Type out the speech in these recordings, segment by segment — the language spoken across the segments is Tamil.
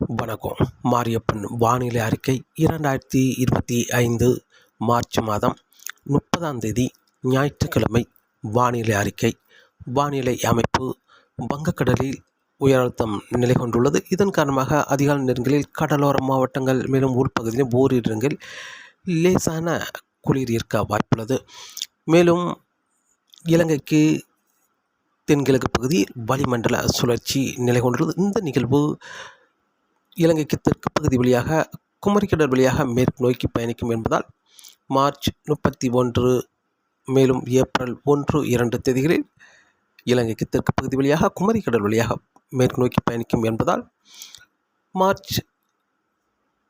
வணக்கம். மாரியப்பன் வானிலை அறிக்கை இரண்டாயிரத்தி இருபத்தி ஐந்து மார்ச் மாதம் முப்பதாம் தேதி ஞாயிற்றுக்கிழமை வானிலை அறிக்கை. வானிலை அமைப்பு வங்கக்கடலில் உயர் அழுத்தம் நிலை கொண்டுள்ளது. இதன் காரணமாக அதிகாலை நேரங்களில் கடலோர மாவட்டங்கள் மேலும் உள்பகுதியிலும் ஓரிரு இடங்களில் லேசான குளிர் இருக்க வாய்ப்புள்ளது. மேலும் இலங்கைக்கு தென்கிழக்கு பகுதியில் வளிமண்டல சுழற்சி நிலை கொண்டுள்ளது. இந்த நிகழ்வு இலங்கைக்கு தெற்கு பகுதி வழியாக குமரிக்கடல் வழியாக மேற்கு நோக்கி பயணிக்கும் என்பதால் மார்ச் முப்பத்தி ஒன்று மேலும் ஏப்ரல் ஒன்று இரண்டு தேதிகளில் இலங்கைக்கு தெற்கு பகுதி வழியாக குமரிக்கடல் வழியாக மேற்கு நோக்கி பயணிக்கும் என்பதால் மார்ச்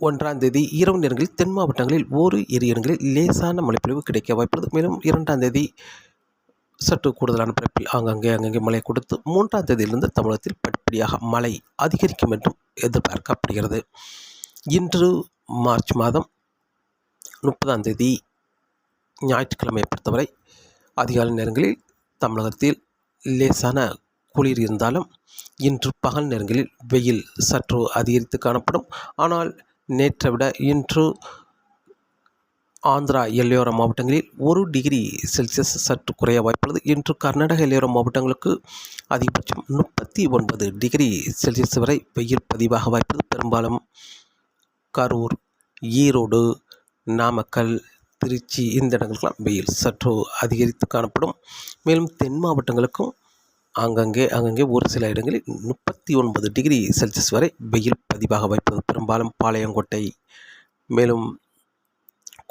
ஒன்றாம் தேதி இரவு நேரங்களில் தென் மாவட்டங்களில் ஓரு இரு இடங்களில் லேசான மழைப்பொழிவு கிடைக்க வாய்ப்புள்ளது. மேலும் இரண்டாம் தேதி சற்று கூடுதலான பிறப்பில் அங்கங்கே அங்கங்கே மழை கொடுத்து மூன்றாம் தேதியிலிருந்து தமிழகத்தில் படிப்படியாக மழை அதிகரிக்கும் என்றும் எதிர்பார்க்கப்படுகிறது. இன்று மார்ச் மாதம் முப்பதாம் தேதி ஞாயிற்றுக்கிழமையை பொறுத்தவரை அதிகாலை நேரங்களில் தமிழகத்தில் லேசான குளிர் இருந்தாலும் இன்று பகல் நேரங்களில் வெயில் சற்று அதிகரித்து காணப்படும். ஆனால் நேற்றை விட இன்று ஆந்திரா எல்லையோர மாவட்டங்களில் ஒரு டிகிரி செல்சியஸ் சற்று குறைய வாய்ப்புள்ளது. இன்று கர்நாடக எல்லையோர மாவட்டங்களுக்கு அதிகபட்சம் முப்பத்தி ஒன்பது டிகிரி செல்சியஸ் வரை வெயில் பதிவாக வாய்ப்புள்ளது பெரும்பாலும் கரூர் ஈரோடு நாமக்கல் திருச்சி இந்த இடங்களுக்கெல்லாம் வெயில் சற்று அதிகரித்து காணப்படும். மேலும் தென் மாவட்டங்களுக்கும் ஆங்கங்கே அங்கங்கே ஒரு சில இடங்களில் முப்பத்தி ஒன்பது டிகிரி செல்சியஸ் வரை வெயில் பதிவாக வாய்ப்பது. பெரும்பாலும் பாளையங்கோட்டை மேலும்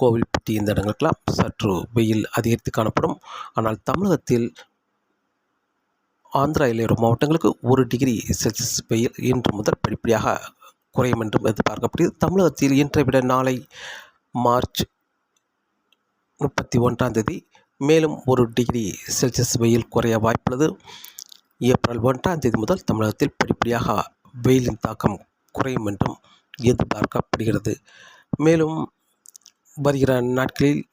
கோவில்பட்டி இந்த இடங்களுக்கெல்லாம் சற்று வெயில் அதிகரித்து காணப்படும். ஆனால் தமிழகத்தில் ஆந்திரா எல்லையோர மாவட்டங்களுக்கு ஒரு டிகிரி செல்சியஸ் வெயில் இன்று முதல் படிப்படியாக குறையும் என்றும் எதிர்பார்க்கப்படுகிறது. தமிழகத்தில் இன்றை விட நாளை மார்ச் முப்பத்தி ஒன்றாம் தேதி மேலும் ஒரு டிகிரி செல்சியஸ் வெயில் குறைய வாய்ப்புள்ளது. ஏப்ரல் ஒன்றாம் தேதி முதல் தமிழகத்தில் படிப்படியாக வெயிலின் தாக்கம் குறையும் என்றும் எதிர்பார்க்கப்படுகிறது. மேலும் வருகிற நாட்களில்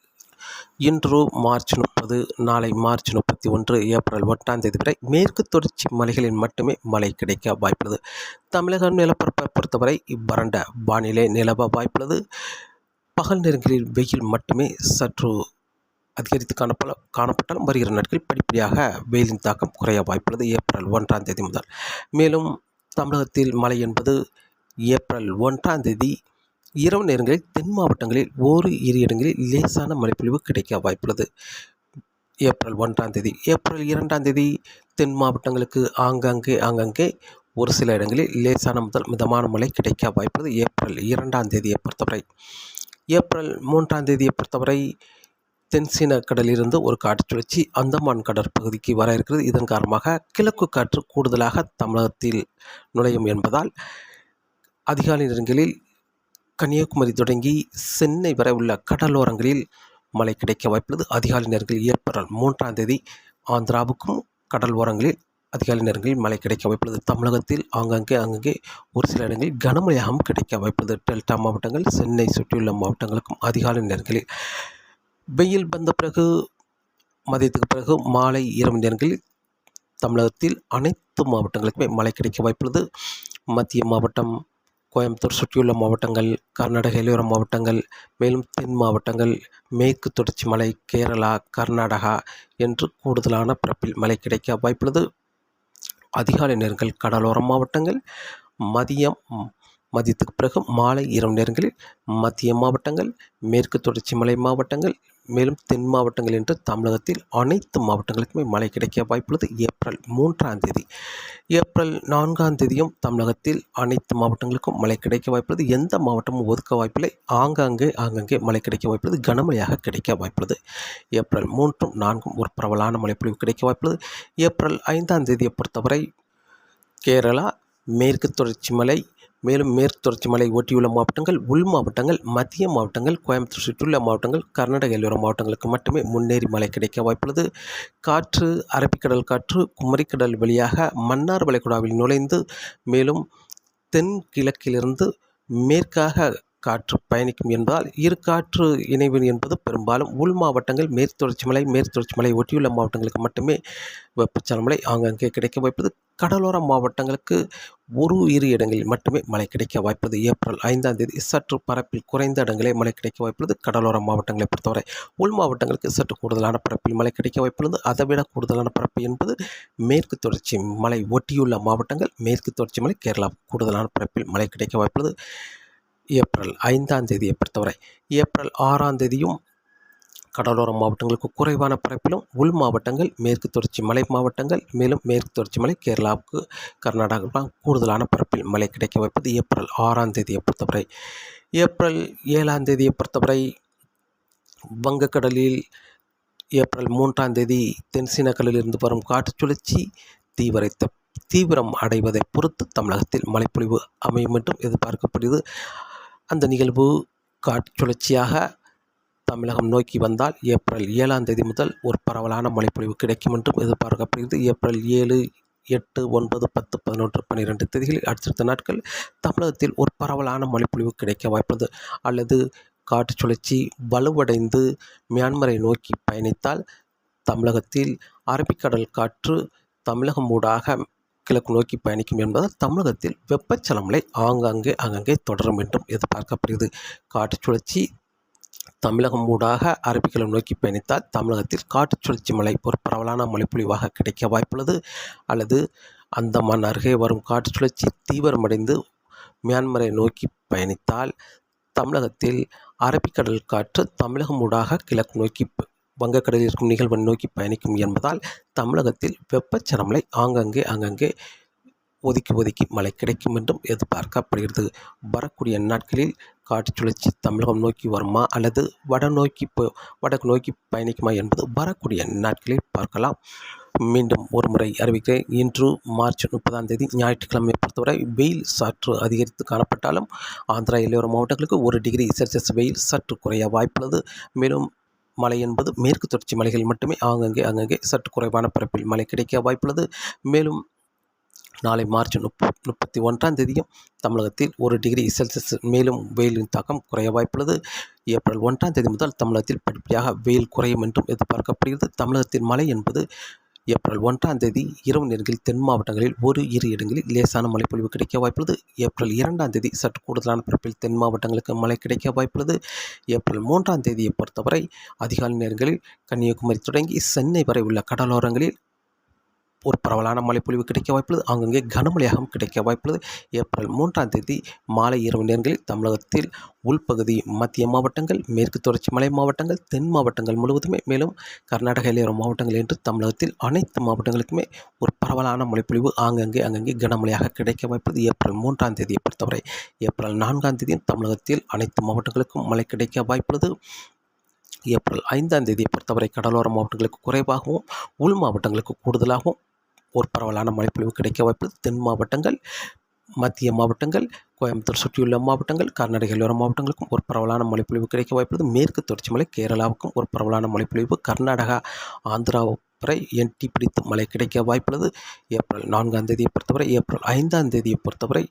இன்று மார்ச் முப்பது நாளை மார்ச் முப்பத்தி ஒன்று ஏப்ரல் ஒன்றாம் தேதி வரை மேற்கு தொடர்ச்சி மலைகளில் மட்டுமே மழை கிடைக்க வாய்ப்புள்ளது. தமிழக நிலப்பரப்பை பொறுத்தவரை வறண்ட வானிலை நிலவ வாய்ப்புள்ளது. பகல் நேரங்களில் வெயில் மட்டுமே சற்று அதிகரித்து காணப்பட காணப்பட்டாலும் வருகிற நாட்களில் படிப்படியாக வெயிலின் தாக்கம் குறைய வாய்ப்புள்ளது ஏப்ரல் ஒன்றாம் தேதி முதல். மேலும் தமிழகத்தில் மழை என்பது ஏப்ரல் ஒன்றாம் தேதி இரவு நேரங்களில் தென் மாவட்டங்களில் ஓரு இரு இடங்களில் லேசான மழைப்பொழிவு கிடைக்க வாய்ப்புள்ளது. ஏப்ரல் ஒன்றாம் தேதி ஏப்ரல் இரண்டாம் தேதி தென் மாவட்டங்களுக்கு ஆங்காங்கே ஆங்காங்கே ஒரு சில இடங்களில் லேசான முதல் மிதமான மழை கிடைக்க வாய்ப்புள்ளது. ஏப்ரல் இரண்டாம் தேதியை பொறுத்தவரை ஏப்ரல் மூன்றாம் தேதியை பொறுத்தவரை தென்சீன கடலிலிருந்து ஒரு காற்று சுழற்சி அந்தமான் கடற்பகுதிக்கு வர இருக்கிறது. இதன் காரணமாக கிழக்கு காற்று கூடுதலாக தமிழகத்தில் நுழையும் என்பதால் அதிகாலை நேரங்களில் கன்னியாகுமரி தொடங்கி சென்னை வரை உள்ள கடலோரங்களில் மழை கிடைக்க வாய்ப்புள்ளது. அதிகாலை நேரங்களில் ஏப்ரல் மூன்றாம் தேதி ஆந்திராவுக்கும் கடல் ஓரங்களில் அதிகாலை நேரங்களில் மழை கிடைக்க வாய்ப்புள்ளது. தமிழகத்தில் ஆங்காங்கே அங்கங்கே ஒரு சில இடங்களில் கனமழையாகவும் கிடைக்க வாய்ப்புள்ளது. டெல்டா மாவட்டங்கள் சென்னை சுற்றியுள்ள மாவட்டங்களுக்கும் அதிகாலை நேரங்களில் வெயில் வந்த பிறகு மதியத்துக்கு பிறகு மாலை இரவு நேரங்களில் தமிழகத்தில் அனைத்து மாவட்டங்களுக்குமே மழை கிடைக்க வாய்ப்புள்ளது. மத்திய மாவட்டம் கோயம்புத்தூர் சுற்றியுள்ள மாவட்டங்கள் கர்நாடக எல்லையோர மாவட்டங்கள் மேலும் தென் மாவட்டங்கள் மேற்கு தொடர்ச்சி மலை கேரளா கர்நாடகா என்று கூடுதலான பிறப்பில் மழை கிடைக்க வாய்ப்புள்ளது. அதிகாலை நேரங்கள் கடலோர மாவட்டங்கள் மதியம் மதியத்துக்கு பிறகு மாலை இரவு நேரங்களில் மத்திய மாவட்டங்கள் மேற்கு தொடர்ச்சி மலை மாவட்டங்கள் மேலும் தென் மாவட்டங்கள் என்று தமிழகத்தில் அனைத்து மாவட்டங்களுக்குமே மழை கிடைக்க வாய்ப்புள்ளது. ஏப்ரல் மூன்றாம் தேதி. ஏப்ரல் நான்காம் தேதியும் தமிழகத்தில் அனைத்து மாவட்டங்களுக்கும் மழை கிடைக்க வாய்ப்புள்ளது. எந்த மாவட்டமும் ஒதுக்க வாய்ப்பில்லை. ஆங்காங்கே ஆங்காங்கே மழை கிடைக்க வாய்ப்புள்ளது. கனமழையாக கிடைக்க வாய்ப்புள்ளது. ஏப்ரல் மூன்றும் நான்கும் ஒரு பரவலான மழைப்பொழிவு கிடைக்க வாய்ப்புள்ளது. ஏப்ரல் ஐந்தாம் தேதியை பொறுத்தவரை கேரளா மேற்கு தொடர்ச்சி மலை மேலும் மேற்கு தொடர்ச்சி மலை ஒட்டியுள்ள மாவட்டங்கள் உள் மாவட்டங்கள் மத்திய மாவட்டங்கள் கோயம்புத்தூர் சுற்றியுள்ள மாவட்டங்கள் கர்நாடக எல்லையோர மாவட்டங்களுக்கு மட்டுமே முன்னேறி மழை கிடைக்க வாய்ப்புள்ளது. காற்று அரபிக்கடல் காற்று குமரிக்கடல் வழியாக மன்னார் வளைகுடாவில் நுழைந்து மேலும் தென் கிழக்கிலிருந்து மேற்காக காற்று பயணிக்கும் என்பதால் இரு காற்று இணைவு என்பது பெரும்பாலும் உள் மாவட்டங்கள் மேற்கு தொடர்ச்சி மலை மேற்கு தொடர்ச்சி மலை ஒட்டியுள்ள மாவட்டங்களுக்கு மட்டுமே வெப்பச்சலமலை ஆங்காங்கே கிடைக்க வாய்ப்பது கடலோர மாவட்டங்களுக்கு ஒரு இரு இடங்களில் மட்டுமே மழை கிடைக்க வாய்ப்புள்ளது. ஏப்ரல் ஐந்தாம் தேதி சற்று பரப்பில் குறைந்த இடங்களே மழை கிடைக்க வாய்ப்புள்ளது. கடலோர மாவட்டங்களை பொறுத்தவரை உள் மாவட்டங்களுக்கு சற்று கூடுதலான பரப்பில் மழை கிடைக்க வாய்ப்புள்ளது. அதைவிட கூடுதலான பரப்பு என்பது மேற்கு தொடர்ச்சி மலை ஒட்டியுள்ள மாவட்டங்கள். மேற்கு தொடர்ச்சி மலை கேரளா கூடுதலான பரப்பில் மழை கிடைக்க வாய்ப்புள்ளது. ஏப்ரல் ஐந்தாம் தேதியை பொறுத்தவரை ஏப்ரல் ஆறாம் தேதியும் கடலோர மாவட்டங்களுக்கு குறைவான பரப்பிலும் உள் மாவட்டங்கள் மேற்கு தொடர்ச்சி மலை மாவட்டங்கள் மேலும் மேற்கு தொடர்ச்சி மலை கேரளாவுக்கு கர்நாடகாவுக்கு கூடுதலான பரப்பில் மழை கிடைக்க வைப்பது ஏப்ரல் ஆறாம் தேதியை பொறுத்தவரை ஏப்ரல் ஏழாம் தேதியை பொறுத்தவரை வங்கக்கடலில் ஏப்ரல் மூன்றாம் தேதி தென்சீன கடலிலிருந்து வரும் காற்று சுழற்சி தீவிரத்த தீவிரம் அடைவதை பொறுத்து தமிழகத்தில் மழைப்பொழிவு அமையும் என்றும் எதிர்பார்க்கப்படுகிறது. அந்த நிகழ்வு காற்று சுழற்சியாக தமிழகம் நோக்கி வந்தால் ஏப்ரல் ஏழாம் தேதி முதல் ஒரு பரவலான மழைப்பொழிவு கிடைக்கும் என்றும் எதிர்பார்க்கப்படுகிறது. ஏப்ரல் ஏழு எட்டு ஒன்பது பத்து பதினொன்று பன்னிரெண்டு தேதிகளில் அடுத்தடுத்த நாட்கள் தமிழகத்தில் ஒரு பரவலான மழைப்பொழிவு கிடைக்க வாய்ப்புள்ளது. அல்லது காற்று சுழற்சி வலுவடைந்து மியான்மரை நோக்கி பயணித்தால் தமிழகத்தில் அரபிக்கடல் காற்று தமிழகம் ஊடாக கிழக்கு நோக்கி பயணிக்கும் என்பதால் தமிழகத்தில் வெப்பச்சலமலை ஆங்காங்கே அங்கங்கே தொடரும் என்றும் எதிர்பார்க்கப்படுகிறது. காற்று சுழற்சி தமிழகம் ஊடாக அரபிக்கடல் நோக்கி பயணித்தால் தமிழகத்தில் காற்று சுழற்சி மழை ஒரு பரவலான மழைப்பொழிவாக கிடைக்க வாய்ப்புள்ளது. அல்லது அந்தமான் அருகே வரும் காற்று சுழற்சி தீவிரமடைந்து மியான்மரை நோக்கி பயணித்தால் தமிழகத்தில் அரபிக்கடல் காற்று தமிழகம் ஊடாக கிழக்கு நோக்கி வங்கக்கடலில் இருக்கும் நிகழ்வை நோக்கி பயணிக்கும் என்பதால் தமிழகத்தில் வெப்பச்சரமலை ஆங்கங்கே அங்கங்கே ஒதுக்கி ஒதுக்கி மழை கிடைக்கும் என்றும் எதிர்பார்க்கப்படுகிறது. வரக்கூடிய நாட்களில் காற்று சுழற்சி தமிழகம் நோக்கி வருமா அல்லது வட நோக்கி வடக்கு நோக்கி பயணிக்குமா என்பது வரக்கூடிய நாட்களில் பார்க்கலாம். மீண்டும் ஒரு முறை அறிவிக்கிறேன். இன்று மார்ச் முப்பதாம் தேதி ஞாயிற்றுக்கிழமை பொறுத்தவரை வெயில் சற்று அதிகரித்து காணப்பட்டாலும் ஆந்திரா எல்லையோர மாவட்டங்களுக்கு ஒரு டிகிரி செல்சியஸ் வெயில் சற்று குறைய வாய்ப்புள்ளது. மேலும் மழை என்பது மேற்கு தொடர்ச்சி மலைகள் மட்டுமே ஆங்கங்கே அங்கங்கே சற்று குறைவான பரப்பில் மழை கிடைக்க வாய்ப்புள்ளது. மேலும் நாளை மார்ச் முப் முப்பத்தி ஒன்றாம் தேதியும் தமிழகத்தில் ஒரு டிகிரி செல்சியஸ் மேலும் வெயிலின் தாக்கம் குறைய வாய்ப்புள்ளது. ஏப்ரல் ஒன்றாம் தேதி முதல் தமிழகத்தில் படிப்படியாக வெயில் குறையும் என்றும் எதிர்பார்க்கப்படுகிறது. தமிழகத்தின் மழை என்பது ஏப்ரல் ஒன்றாம் தேதி இரவு நேரங்களில் தென் மாவட்டங்களில் ஒரு இரு இடங்களில் லேசான மழைப்பொழிவு கிடைக்க வாய்ப்புள்ளது. ஏப்ரல் இரண்டாம் தேதி சற்று கூடுதலான பரப்பில் தென் மாவட்டங்களுக்கு மழை கிடைக்க வாய்ப்புள்ளது. ஏப்ரல் மூன்றாம் தேதியை பொறுத்தவரை அதிகாலை நேரங்களில் கன்னியாகுமரி தொடங்கி சென்னை வரை உள்ள கடலோரங்களில் ஒரு பரவலான மழைப்பொழிவு கிடைக்க வாய்ப்புள்ளது. அங்கங்கே கனமழையாகவும் கிடைக்க வாய்ப்புள்ளது. ஏப்ரல் மூன்றாம் தேதி மாலை இரவு நேரங்களில் தமிழகத்தில் உள்பகுதி மத்திய மாவட்டங்கள் மேற்கு தொடர்ச்சி மலை மாவட்டங்கள் தென் மாவட்டங்கள் முழுவதுமே மேலும் கர்நாடக எல்லையோர மாவட்டங்கள் என்று தமிழகத்தில் அனைத்து மாவட்டங்களுக்குமே ஒரு பரவலான மழைப்பொழிவு ஆங்கங்கே அங்கங்கே கனமழையாக கிடைக்க வாய்ப்புள்ளது. ஏப்ரல் மூன்றாம் தேதியை பொறுத்தவரை ஏப்ரல் நான்காம் தேதியும் தமிழகத்தில் அனைத்து மாவட்டங்களுக்கும் மழை கிடைக்க வாய்ப்புள்ளது. ஏப்ரல் ஐந்தாம் தேதியை பொறுத்தவரை கடலோர மாவட்டங்களுக்கு குறைவாகவும் உள் மாவட்டங்களுக்கு கூடுதலாகவும் ஒரு பரவலான மழைப்பொழிவு கிடைக்க வாய்ப்பு தென் மாவட்டங்கள் மத்திய மாவட்டங்கள் கோயம்புத்தூர் சுற்றியுள்ள மாவட்டங்கள் கர்நாடக எல்லோர மாவட்டங்களுக்கும் ஒரு பரவலான மழைப்பொழிவு கிடைக்க வாய்ப்புள்ளது. மேற்கு தொடர்ச்சி மலை கேரளாவுக்கும் ஒரு பரவலான மழைப்பொழிவு. கர்நாடகா ஆந்திரா வரை என்டி பிடித்து மழை கிடைக்க வாய்ப்புள்ளது. ஏப்ரல் நான்காம் தேதியை பொறுத்தவரை ஏப்ரல் ஐந்தாம் தேதியை பொறுத்தவரை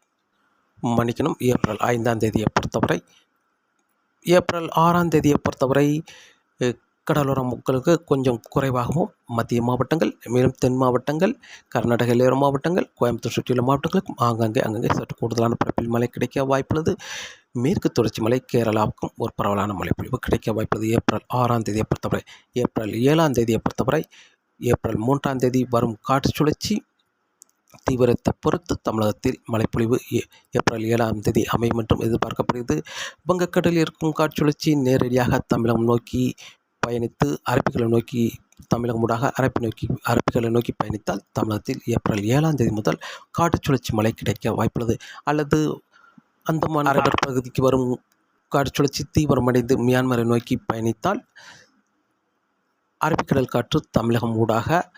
மன்னிக்கணும் ஏப்ரல் ஐந்தாம் தேதியை பொறுத்தவரை ஏப்ரல் ஆறாம் தேதியை பொறுத்தவரை கடலோர மக்களுக்கு கொஞ்சம் குறைவாகவும் மத்திய மாவட்டங்கள் மேலும் தென் மாவட்டங்கள் கர்நாடக இளையோர மாவட்டங்கள் கோயம்புத்தூர் சுற்றியுள்ள மாவட்டங்களுக்கும் ஆங்காங்கே அங்கங்கே சற்று கூடுதலான பரப்பில் மழை கிடைக்க வாய்ப்புள்ளது. மேற்கு தொடர்ச்சி மலை கேரளாவுக்கும் ஒரு பரவலான மழைப்பொழிவு கிடைக்க வாய்ப்புள்ளது. ஏப்ரல் ஆறாம் தேதியை பொறுத்தவரை ஏப்ரல் ஏழாம் தேதியை பொறுத்தவரை ஏப்ரல் மூன்றாம் தேதி வரும் காற்று சுழற்சி தீவிரத்தை பொறுத்து தமிழகத்தில் மழைப்பொழிவு ஏப்ரல் ஏழாம் தேதி அமையும் என்றும் எதிர்பார்க்கப்படுகிறது. வங்கக்கடலில் இருக்கும் காற்றுழற்சி நேரடியாக தமிழகம் நோக்கி பயணித்து அரபிக்கடலை நோக்கி தமிழகம் ஊடாக அரபி நோக்கி அரபிக்கடலை நோக்கி பயணித்தால் தமிழகத்தில் ஏப்ரல் ஏழாம் தேதி முதல் காட்டு சுழற்சி மழை கிடைக்க வாய்ப்புள்ளது. அல்லது அந்தமான் அரபர் பகுதிக்கு வரும் காட்டு சுழற்சி தீவிரமடைந்து மியான்மரை நோக்கி பயணித்தால் அரபிக்கடல் காற்று தமிழகம் ஊடாக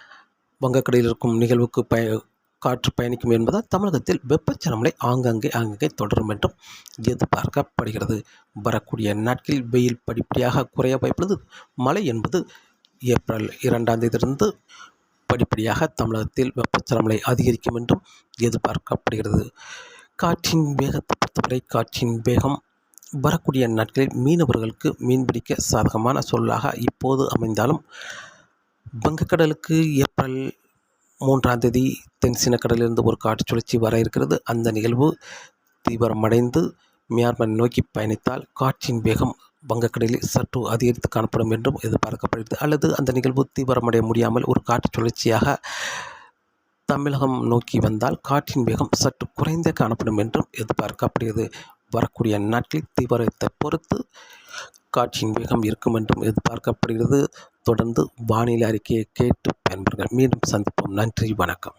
வங்கக்கடலில் இருக்கும் நிகழ்வுக்கு பய காற்று பயணிக்கும் என்பதால் தமிழகத்தில் வெப்பச்சலமலை ஆங்காங்கே ஆங்காங்கே தொடரும் என்றும் எதிர்பார்க்கப்படுகிறது. வரக்கூடிய நாட்களில் வெயில் படிப்படியாக குறைய வாய்ப்புள்ளது. மழை என்பது ஏப்ரல் இரண்டாம் தேதியிலிருந்து படிப்படியாக தமிழகத்தில் வெப்பச்சலமலை அதிகரிக்கும் என்றும் எதிர்பார்க்கப்படுகிறது. காற்றின் வேகத்தை பொறுத்தவரை காற்றின் வேகம் வரக்கூடிய நாட்களில் மீனவர்களுக்கு மீன்பிடிக்க சாதகமான சொல்லாக இப்போது அமைந்தாலும் வங்கக்கடலுக்கு ஏப்ரல் மூன்றாம் தேதி தென் சீனக்கடலிலிருந்து ஒரு காற்று சுழற்சி வர இருக்கிறது. அந்த நிகழ்வு தீவிரமடைந்து மியான்மரை நோக்கி பயணித்தால் காற்றின் வேகம் வங்கக்கடலில் சற்று அதிகரித்து காணப்படும் என்றும் எதிர்பார்க்கப்படுகிறது. அல்லது அந்த நிகழ்வு தீவிரமடைய முடியாமல் ஒரு காற்று சுழற்சியாக தமிழகம் நோக்கி வந்தால் காற்றின் வேகம் சற்று குறைந்தே காணப்படும் என்றும் எதிர்பார்க்கப்படுகிறது. வரக்கூடிய நாட்களில் தீவிரத்தை பொறுத்து காற்றின் வேகம் இருக்கும் என்றும் எதிர்பார்க்கப்படுகிறது. தொடர்ந்து வானிலை அறிக்கையை கேட்டு பயன்பெறுங்கள். மீண்டும் சந்திப்போம். நன்றி. வணக்கம்.